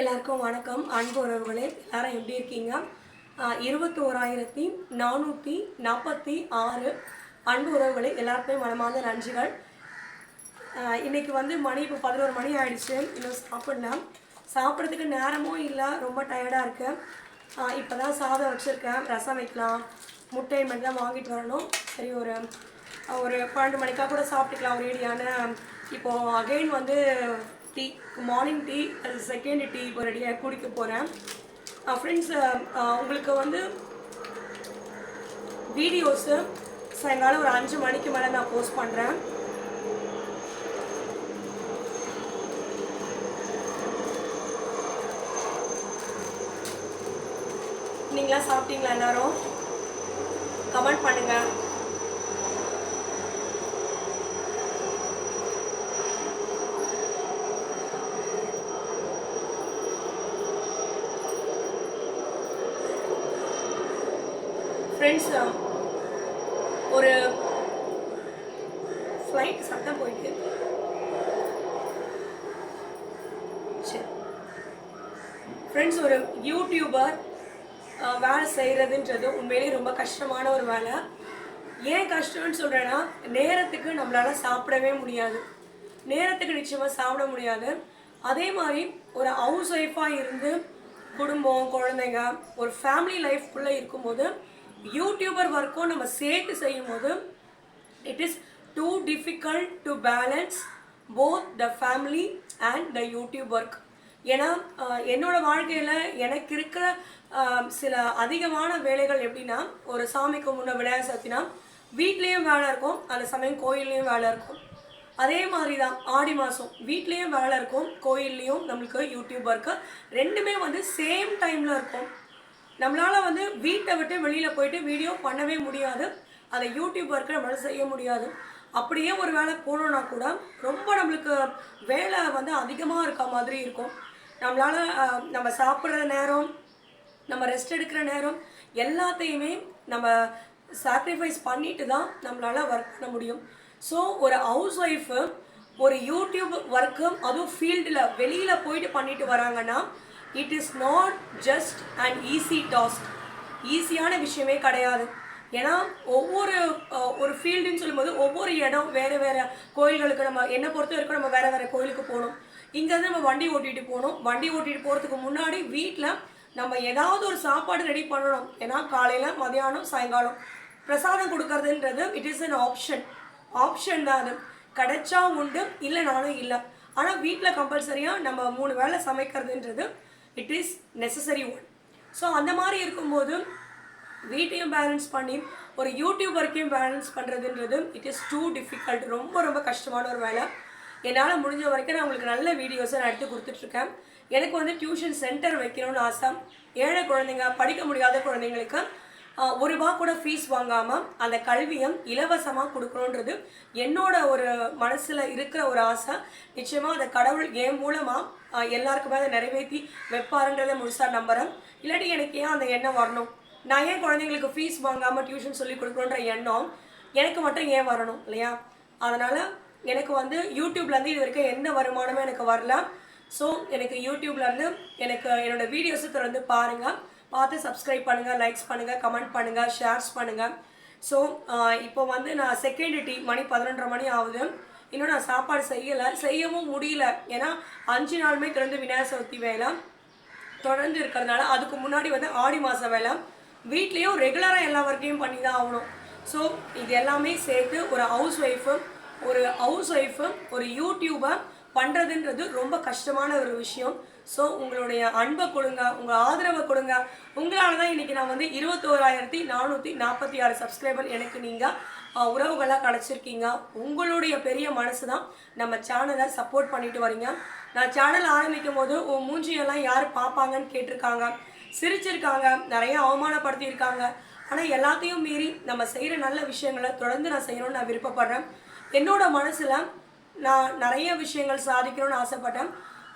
எல்லாருக்கும் வணக்கம். அன்பு உறவுகளே எல்லாரும் எப்படி இருக்கீங்க? இருபத்தி ஓராயிரத்தி நானூற்றி நாற்பத்தி ஆறு அன்பு உறவுகளே எல்லாருக்குமே மனமார்ந்த நன்றிகள். இன்றைக்கி இன்னைக்கு வந்து மணி இப்போ பதினோரு மணி ஆயிடுச்சு. இன்னும் சாப்பிடலாம் சாப்பிட்றதுக்கு நேரமும் இல்லை ரொம்ப டயர்டாக இருக்கு. இப்போ தான் சாதம் வச்சுருக்கேன். ரசம் வைக்கலாம். முட்டை மட்டும் தான் வாங்கிட்டு வரணும். சரி ஒரு ஒரு பன்னெண்டு மணிக்காக கூட சாப்பிட்டுக்கலாம். ஒரு ஏடியான இப்போது அகைன் வந்து டீ மார்னிங் டீ அது செகண்ட் டீ இப்போ ரெடியாக குடிக்க போகிறேன் ஃப்ரெண்ட்ஸ் உங்களுக்கு வந்து வீடியோஸு சாயங்காலம் ஒரு அஞ்சு மணிக்கு மேலே நான் போஸ்ட் பண்ணுறேன் நீங்களா சாப்பிட்டீங்களா எல்லாரும்? கமெண்ட் பண்ணுங்க. ஃப்ரெண்ட்ஸ் um, ஒரு ஃப்ளைட் சத்தம் போயிட்டு. சரி ஃப்ரெண்ட்ஸ் ஒரு யூடியூபர் வேலை செய்கிறதுன்றது உண்மையிலேயே ரொம்ப கஷ்டமான ஒரு வேலை. ஏன் கஷ்டம்னு சொல்கிறேன்னா நேரத்துக்கு நம்மளால் சாப்பிடவே முடியாது. நேரத்துக்கு நிச்சயமாக சாப்பிட முடியாது. அதே மாதிரி ஒரு ஹவுஸ் ஒய்ஃபாக இருந்து குடும்பம் குழந்தைங்க ஒரு ஃபேமிலி லைஃப்குள்ளே இருக்கும்போது யூடியூபர் ஒர்க்கும் நம்ம சேர்த்து செய்யும்போது it is too difficult to balance both the family and the YouTube work ஏன்னா என்னோடய என்னோட வாழ்க்கையில் எனக்கு இருக்கிற சில அதிகமான வேலைகள் எப்படின்னா ஒரு சாமிக்கு முன்னே விநாயகர் சதுர்த்தினா வீட்லேயும் வேலை இருக்கும் அந்த சமயம் கோயில்லையும் வேலை இருக்கும். அதே மாதிரி தான் ஆடி மாதம் வீட்லேயும் வேலை இருக்கும் கோயில்லையும் நம்மளுக்கு யூடியூப் ஒர்க்கு ரெண்டுமே வந்து சேம் டைமில் இருக்கும். நம்மளால் வந்து வீட்டை விட்டு வெளியில் போயிட்டு வீடியோ பண்ணவே முடியாது. அதை யூடியூப் ஒர்க்கு நம்மளால் செய்ய முடியாது. அப்படியே ஒரு வேலை போனோம்னா கூட ரொம்ப நம்மளுக்கு வேலை வந்து அதிகமாக இருக்க மாதிரி இருக்கும். நம்மளால் நம்ம சாப்பிட்ற நேரம் நம்ம ரெஸ்ட் எடுக்கிற நேரம் எல்லாத்தையுமே நம்ம சாக்ரிஃபைஸ் பண்ணிட்டு தான் நம்மளால் ஒர்க் பண்ண முடியும். ஸோ ஒரு ஹவுஸ் ஒய்ஃபு ஒரு யூடியூப் ஒர்க்கு அதுவும் ஃபீல்டில் வெளியில் போயிட்டு பண்ணிட்டு வராங்கன்னா it is not just and easy task ஈஸியான விஷயமே கிடையாது. ஏன்னா ஒவ்வொரு ஒரு ஃபீல்டுன்னு சொல்லும்போது ஒவ்வொரு இடம் வேறு வேறு கோயில்களுக்கு நம்ம என்னை பொறுத்த வரைக்கும் நம்ம வேறு வேறு கோயிலுக்கு போகணும். இங்கேருந்து நம்ம வண்டி ஓட்டிகிட்டு போகணும். வண்டி ஓட்டிகிட்டு போகிறதுக்கு முன்னாடி வீட்டில் நம்ம ஏதாவது ஒரு சாப்பாடு ரெடி பண்ணணும். ஏன்னா காலையில் மதியானம் சாயங்காலம். பிரசாதம் கொடுக்கறதுன்றது it is an option option தான் அது. கிடைச்சா உண்டு இல்லைனாலும் இல்லை. ஆனால் வீட்டில் கம்பல்சரியாக நம்ம மூணு வேளை சமைக்கிறதுன்றது it is necessary one so அந்த மாதிரி இருக்கும்போது வீட்டையும் பேலன்ஸ் பண்ணி ஒரு யூடியூப் ஒர்க்கையும் பேலன்ஸ் பண்ணுறதுன்றது இட் இஸ் டூ டிஃபிகல்ட் ரொம்ப ரொம்ப கஷ்டமான ஒரு வேலை. என்னால் முடிஞ்ச வரைக்கும் நான் உங்களுக்கு நல்ல வீடியோஸை நான் எடுத்து கொடுத்துட்ருக்கேன். எனக்கு வந்து டியூஷன் சென்டர் வைக்கணும்னு ஆசை. ஏழை குழந்தைங்க படிக்க முடியாத குழந்தைங்களுக்கு ஒரு ரூபா கூட ஃபீஸ் வாங்காமல் அந்த கல்வியம் இலவசமாக கொடுக்கணுன்றது என்னோட ஒரு மனசில் இருக்கிற ஒரு ஆசை. நிச்சயமாக அந்த கடவுள் என் மூலமாக எல்லாருக்குமே அதை நிறைவேற்றி வைப்பாருன்றதை முழுசாக நம்புகிறேன் இல்லாட்டி எனக்கு ஏன் அந்த எண்ணம் வரணும்? நான் ஏன் குழந்தைங்களுக்கு ஃபீஸ் வாங்காமல் டியூஷன் சொல்லி கொடுக்கணுன்ற எண்ணம் எனக்கு மட்டும் ஏன் வரணும் இல்லையா? அதனால் எனக்கு வந்து யூடியூப்லேருந்து இது வரைக்கும் எந்த வருமானமும் எனக்கு வரல. ஸோ எனக்கு யூடியூப்லேருந்து எனக்கு என்னோட வீடியோஸை தொடர்ந்து பாருங்கள் பார்த்து சப்ஸ்கிரைப் பண்ணுங்கள் லைக்ஸ் பண்ணுங்கள் கமெண்ட் பண்ணுங்கள் ஷேர்ஸ் பண்ணுங்கள் ஸோ இப்போ வந்து நான் செகண்ட் டீ மணி பதினொன்றரை மணி ஆகுது. இன்னும் நான் சாப்பாடு செய்யலை. செய்யவும் முடியல. ஏன்னா அஞ்சு நாளுமே தொடர்ந்து விநாயகர் சதுர்த்தி வேலை. தொடர்ந்து இருக்கிறதுனால அதுக்கு முன்னாடி வந்து ஆடி மாத வேலை. வீட்லேயும் ரெகுலராக எல்லா ஒர்க்கையும் பண்ணி தான் ஆகணும். ஸோ இது எல்லாமே சேர்த்து ஒரு ஹவுஸ் ஒய்ஃபு ஒரு ஹவுஸ் ஒய்ஃபு ஒரு யூடியூபை பண்ணுறதுன்றது ரொம்ப கஷ்டமான ஒரு விஷயம். ஸோ உங்களுடைய அன்பை கொடுங்க உங்கள் ஆதரவை கொடுங்க. உங்களால் தான் இன்றைக்கி நான் வந்து இருபத்தோராயிரத்தி நானூற்றி நாற்பத்தி ஆறு சப்ஸ்கிரைபர் எனக்கு நீங்கள் உறவுகளாக கிடச்சிருக்கீங்க. உங்களுடைய பெரிய மனசு தான் நம்ம சேனலை சப்போர்ட் பண்ணிட்டு வரீங்க. நான் சேனல் ஆரம்பிக்கும் போது உன் மூஞ்சியெல்லாம் யார் பார்ப்பாங்கன்னு கேட்டிருக்காங்க. சிரிச்சிருக்காங்க நிறைய அவமானப்படுத்தியிருக்காங்க. ஆனால் எல்லாத்தையும் மீறி நம்ம செய்கிற நல்ல விஷயங்களை தொடர்ந்து நான் செய்யணும்னு நான் விருப்பப்படுறேன். என்னோட மனசில் நான் நிறைய விஷயங்கள் சாதிக்கணும்னு ஆசைப்பட்டேன்.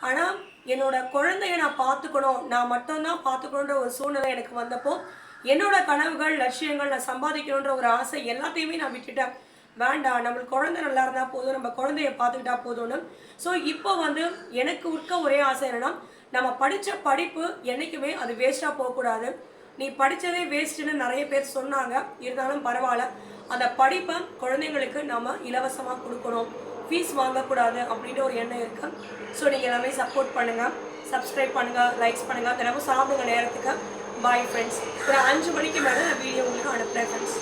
ஆனால் என்னோட குழந்தைய நான் பார்த்துக்கணும். நான் மட்டும்தான் பார்த்துக்கணுன்ற ஒரு சூழ்நிலை எனக்கு வந்தப்போ என்னோட கனவுகள் லட்சியங்கள் நான் சம்பாதிக்கணுன்ற ஒரு ஆசை எல்லாத்தையுமே நான் விட்டுட்டேன். வேண்டாம் நம்மளுக்கு குழந்தை நல்லா இருந்தால் போதும் நம்ம குழந்தைய பார்த்துக்கிட்டா போதும்னு. ஸோ இப்போ வந்து எனக்கு உட்க ஒரே ஆசை என்னென்னா நம்ம படித்த படிப்பு என்றைக்குமே அது வேஸ்ட்டாக போகக்கூடாது. நீ படித்ததே வேஸ்ட்டுன்னு நிறைய பேர் சொன்னாங்க. இருந்தாலும் பரவாயில்ல. அந்த படிப்பை குழந்தைங்களுக்கு நம்ம இலவசமாக கொடுக்கணும். ஃபீஸ் வாங்கக்கூடாது அப்படின்ற ஒரு எண்ணம் இருக்குது ஸோ நீங்கள் எல்லாமே சப்போர்ட் பண்ணுங்கள் சப்ஸ்கிரைப் பண்ணுங்கள் லைக்ஸ் பண்ணுங்கள் தினமும் சாப்பிடுங்க நேரத்துக்கு. பாய் ஃப்ரெண்ட்ஸ் ஒரு அஞ்சு மணிக்கு மேலே நான் வீடியோ உங்களுக்கு அனுப்புகிறேன் ஃப்ரெண்ட்ஸ்